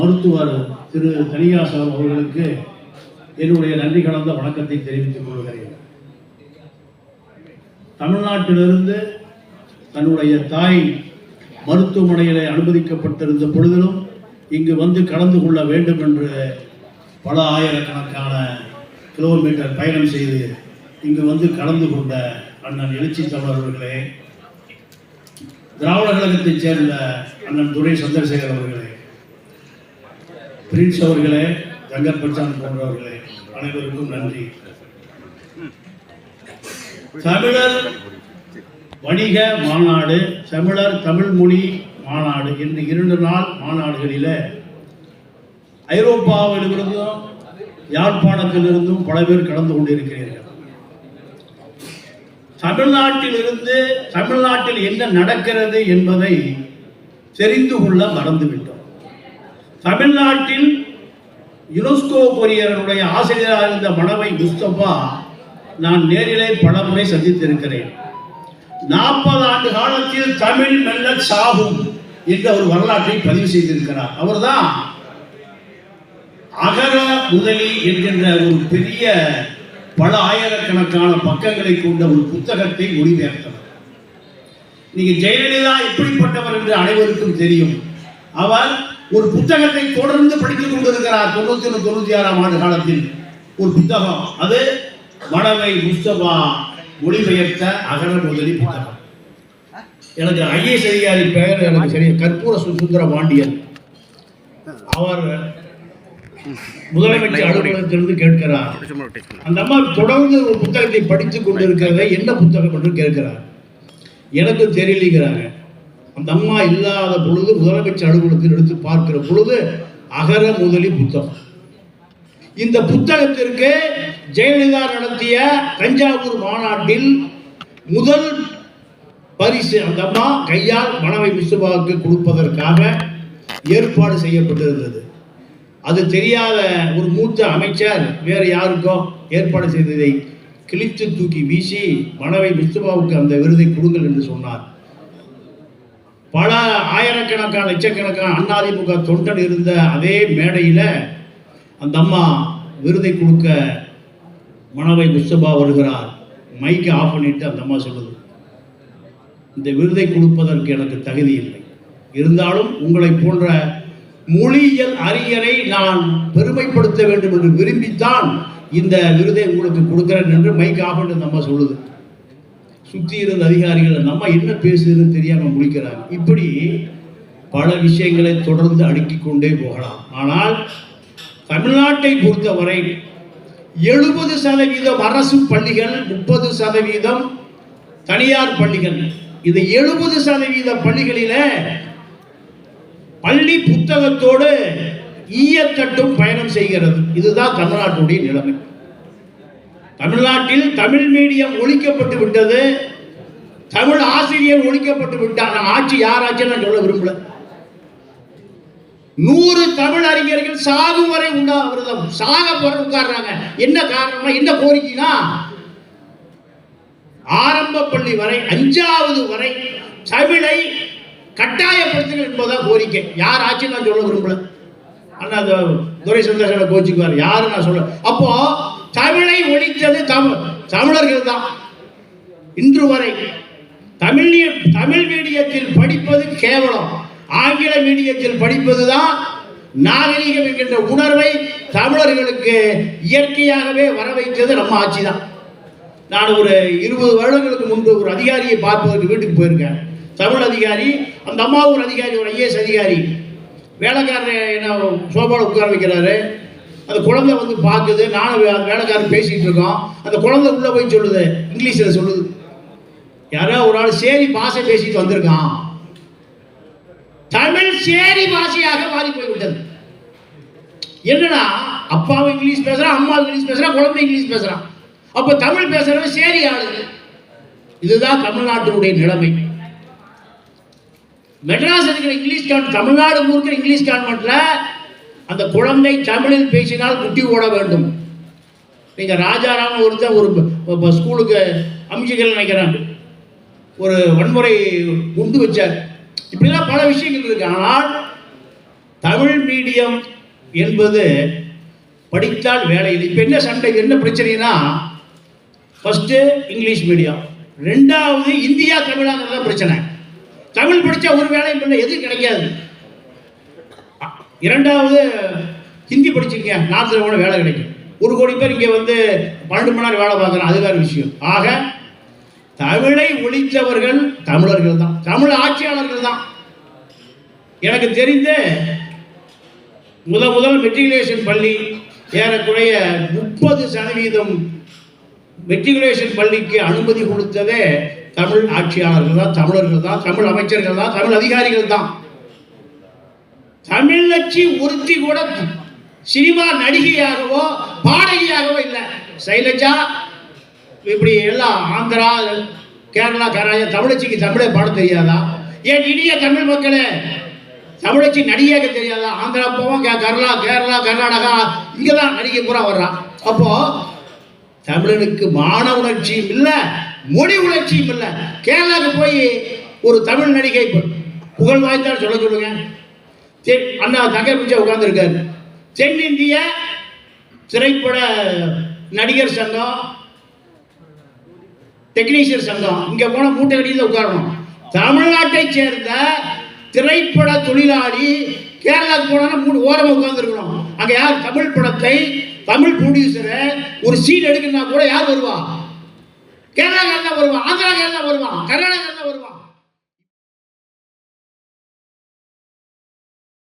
மருத்துவர் திரு தனியாசம் அவர்களுக்கு என்னுடைய நன்றி கலந்த வணக்கத்தை தெரிவித்துக் கொள்கிறேன். தமிழ்நாட்டிலிருந்து தன்னுடைய தாய் மருத்துவமனையில் அனுமதிக்கப்பட்டிருந்த பொழுதிலும் இங்கு வந்து கலந்து கொள்ள வேண்டும் என்று பல ஆயிரக்கணக்கான கிலோமீட்டர் பயணம் செய்து இங்கு வந்து கலந்து கொண்ட அண்ணன் எழுச்சி தமிழர்களே திராவிட கழகத்தைச் சேர்ந்த அண்ணன் துரை சந்திரசேகர் அவர்களே பிரின்ஸ் அவர்களே ஜங்கர் பச்சான் போன்றவர்களே அனைவருக்கும் நன்றி. தமிழர் வணிக மாநாடு தமிழர் தமிழ் மொழி மாநாடு என்று இரண்டு நாள் மாநாடுகளில் ஐரோப்பாவிலிருந்தும் யாழ்ப்பாணத்திலிருந்தும் பல பேர் கலந்து கொண்டிருக்கிறீர்கள். தமிழ்நாட்டிலிருந்து தமிழ்நாட்டில் என்ன நடக்கிறது என்பதை தெரிந்து கொள்ள மறந்துவிடும் தமிழ்நாட்டில் யுனெஸ்கோ பொறியருடைய ஆசிரியராக இருந்த மணவை முஸ்தபா நான் நேரிலே பல முறை சந்தித்திருக்கிறேன். நாற்பது ஆண்டு காலத்தில் தமிழ் மெல்ல சாகும் என்ற ஒரு வரலாற்றை பதிவு செய்திருக்கிறார். அவர்தான் அகர முதலி என்கின்ற ஒரு பெரிய பல ஆயிரக்கணக்கான பக்கங்களை கொண்ட ஒரு புத்தகத்தை மொழிபெயர்த்தவர். நீங்க ஜெயலலிதா எப்படிப்பட்டவர் என்று அனைவருக்கும் தெரியும். அவர் ஒரு புத்தகத்தை தொடர்ந்து படித்துக் கொண்டிருக்கிறார். தொண்ணூத்தி ஒன்று தொண்ணூத்தி ஆறாம் ஆண்டு காலத்தில். ஒரு புத்தகம். அது மணவை முஸ்தபா மொழிபெயர்த்த அகர முதலி புத்தகம். எனக்கு ஐஏஎஸ் அதிகாரி பெயர் எனக்கு சரியா கற்பூர சு- சுந்தர பாண்டியன். அவர் முதலமைச்சர் அலுவலகத்திலிருந்து கேட்கிறார். அந்த அம்மா தொடர்ந்து ஒரு புத்தகத்தை படித்துக் கொண்டிருக்கிறதை என்ன புத்தகம் என்று கேட்கிறார். எனக்கு தெரியலைங்கிறாங்க. அந்த அம்மா இல்லாத பொழுது முதலமைச்சர் அலுவலகத்தில் எடுத்து பார்க்கிற பொழுது அகர முதலி புத்தகம் இந்த புத்தகத்திற்கு ஜெயலலிதா நடத்திய தஞ்சாவூர் மாநாட்டில் முதல் பரிசு அந்த அம்மா கையால் மணவை முஸ்தபாவுக்கு கொடுப்பதற்காக ஏற்பாடு செய்யப்பட்டிருந்தது. அது தெரியாத ஒரு மூத்த அமைச்சர் வேறு யாருக்கோ ஏற்பாடு செய்ததை கிழித்து தூக்கி வீசி மணவை முஸ்தபாவுக்கு அந்த விருதை கொடுங்கள் என்று சொன்னார். பல ஆயிரக்கணக்கான லட்சக்கணக்கான அதிமுக தொண்டன் இருந்த அதே மேடையில் அந்த அம்மா விருதை கொடுக்க மணவை முஸ்தபா வருகிறார். மைக்கை ஆஃப் பண்ணிட்டு அந்த அம்மா சொல்லுது. இந்த விருதை கொடுப்பதற்கு எனக்கு தகுதி இல்லை. இருந்தாலும் உங்களை போன்ற மொழியியல் அறிஞரை நான் பெருமைப்படுத்த வேண்டும் என்று விரும்பித்தான் இந்த விருதை உங்களுக்கு கொடுக்கிறேன் என்று மைக் ஆஃப் பண்ணிட்டு அந்த அம்மா சொல்லுது. சுற்றி இருந்த அதிகாரிகள் நம்ம என்ன பேசுறதுன்னு தெரியாம முடிக்கிறாங்க இப்படி பல விஷயங்களை தொடர்ந்து அடுக்கிக் கொண்டே போகலாம். ஆனால் தமிழ்நாட்டை பொறுத்தவரை எழுபது சதவீதம் அரசு பள்ளிகள் முப்பது சதவீதம் தனியார் பள்ளிகள். இந்த எழுபது சதவீத பள்ளிகளில பள்ளி புத்தகத்தோடு ஈயத்தட்டும் பயணம் செய்கிறது. இதுதான் தமிழ்நாட்டுடைய நிலைமை. தமிழ்நாட்டில் தமிழ் மீடியம் ஒழிக்கப்பட்டு விட்டது. தமிழ் ஆசிரியர் ஒழிக்கப்பட்டு விட்டார். ஆட்சி யார் நான் சொல்ல விரும்பல. நூறு தமிழ் அறிஞர்கள் சாகும் வரை உண்டா விரதம். சாக போற உட்கார்றாங்க. என்ன காரணம்னா என்ன கோரிக்கைனா ஆரம்ப பள்ளி வரை அஞ்சாவது வரை தமிழை கட்டாயப்படுத்துங்கள் என்பதுதான் கோரிக்கை. யார் ஆட்சி நான் சொல்ல விரும்பல. ஆனா அந்த துரை சந்தர்ஷனை கோச்சிக்குவார். யாரு நான் சொல்ல அப்போ தமிழை ஒழித்தது தமிழ். தமிழர்கள் தான் இன்று வரை தமிழ் தமிழ் மீடியத்தில் படிப்பது கேவலம். ஆங்கில மீடியத்தில் படிப்பது தான் நாகரிகம் என்கின்ற உணர்வை தமிழர்களுக்கு இயற்கையாகவே வர வைத்தது நம்ம ஆட்சி தான். நான் ஒரு இருபது வருடங்களுக்கு முன்பு ஒரு அதிகாரியை பார்ப்பதற்கு வீட்டுக்கு போயிருக்கேன். தமிழ் அதிகாரி அந்த அம்மா ஒரு அதிகாரி ஒரு ஐஏஎஸ் அதிகாரி. வேலைக்காரர் என்ன சோபாவில் உட்கார வைக்கிறாரு. அந்த குழந்தை வந்து பார்க்குது. நானும் வேலைக்காரன் வேலைக்காரர் பேசிகிட்டு இருக்கோம். அந்த குழந்தை உள்ளே போய் சொல்லுது. இங்கிலீஷில் சொல்லுது. யாரோ ஒரு ஆள் சேரி பாஷை பேசிட்டு வந்திருக்கான். தமிழ் சேரி பாஷையாக மாறி போய்விட்டது என்னன்னா அப்பாவும் இங்கிலீஷ் பேசுறான் அம்மாவும் இங்கிலீஷ் பேசுறான் குழந்தை இங்கிலீஷ் பேசுறான். அப்ப தமிழ் பேசுறது சேரி ஆளுது இதுதான் தமிழ்நாட்டினுடைய நிலைமை. மெட்ராஸ் இருக்கிற இங்கிலீஷ் கான் தமிழ்நாடு இருக்கிற இங்கிலீஷ் கான்வென்ட்ல அந்த குழந்தை தமிழில் பேசினால் குட்டி ஓட வேண்டும். நீங்க ராஜாராம் ஒருத்தன் ஒரு ஸ்கூலுக்கு அமிச்சிகள் நினைக்கிறான். ஒரு வன்முறை குண்டு வச்சார். இப்படிலாம் பல விஷயங்கள் இருக்கு. ஆனால் தமிழ் மீடியம் என்பது படித்தால் வேலை இல்லை. இப்போ என்ன சண்டை என்ன பிரச்சனைனா ஃபஸ்ட்டு இங்கிலீஷ் மீடியம். ரெண்டாவது இந்தியா தமிழாங்கிறது தான் பிரச்சனை. தமிழ் படித்தா ஒரு வேலையும் இல்லை எதுவும் கிடைக்காது. இரண்டாவது ஹிந்தி படிச்சிருக்கீங்க நாட்டில் கூட வேலை கிடைக்கும்? ஒரு கோடி பேர் இங்கே வந்து பன்னெண்டு மணி நேரம் வேலை பார்க்குறோம் அது வேறு விஷயம். ஆக தமிழை ஒழித்தவர்கள் தமிழர்கள் தான். தமிழ் ஆட்சியாளர்கள் தான். எனக்கு தெரிந்த முத முதல் மெட்ரிகுலேஷன் பள்ளி ஏறக்குறைய முப்பது சதவீதம் மெட்ரிகுலேஷன் பள்ளிக்கு அனுமதி கொடுத்ததே தமிழ் ஆட்சியாளர்கள் தான் தமிழர்கள் தான் தமிழ் அமைச்சர்கள் தான் தமிழ் அதிகாரிகள் தான். தமிழச்சி ஒருத்தி கூட சினிமா நடிகையாகவோ பாடகியாகவோ இல்லை. சைலஜா இப்படி எல்லாம் ஆந்திரா கேரளா கராஜா தமிழச்சிக்கு தமிழே பாட தெரியாதா? ஏன் இனிய தமிழ் மக்களே தமிழச்சி நடிகையாக தெரியாதா? ஆந்திரா போவோம் கே- கேரளா கேரளா கர்நாடகா இங்கே தான் நடிகை பூரா வர்றான் அப்போ தமிழனுக்கு மான உணர்ச்சியும் இல்லை மொழி உணர்ச்சியும் இல்லை. கேரளாவுக்கு போய் ஒரு தமிழ் நடிகை புகழ் வாய்ந்தால் சொல்ல சொல்லுங்க. தென் அண்ணா தங்கை பிடிச்ச உட்கார்ந்துருக்காரு. தென்னிந்திய திரைப்பட நடிகர் சங்கம் டெக்னீஷியன் சங்கம் இங்க போன மூட்டை கட்டியில் உட்காரணும். தமிழ்நாட்டை சேர்ந்த திரைப்பட தொழிலாளி கேரளாவுக்கு போனா மூணு ஓரமாக உட்காந்துருக்கணும் அங்கே யார் தமிழ் படத்தை தமிழ் ப்ரொடியூசரை ஒரு சீன் எடுக்கணும்னா கூட யார் வருவா? கேரளாக்காரன் தான் வருவான் ஆந்திராக்காரன் தான் வருவான் கர்நாடகா தான் வருவான்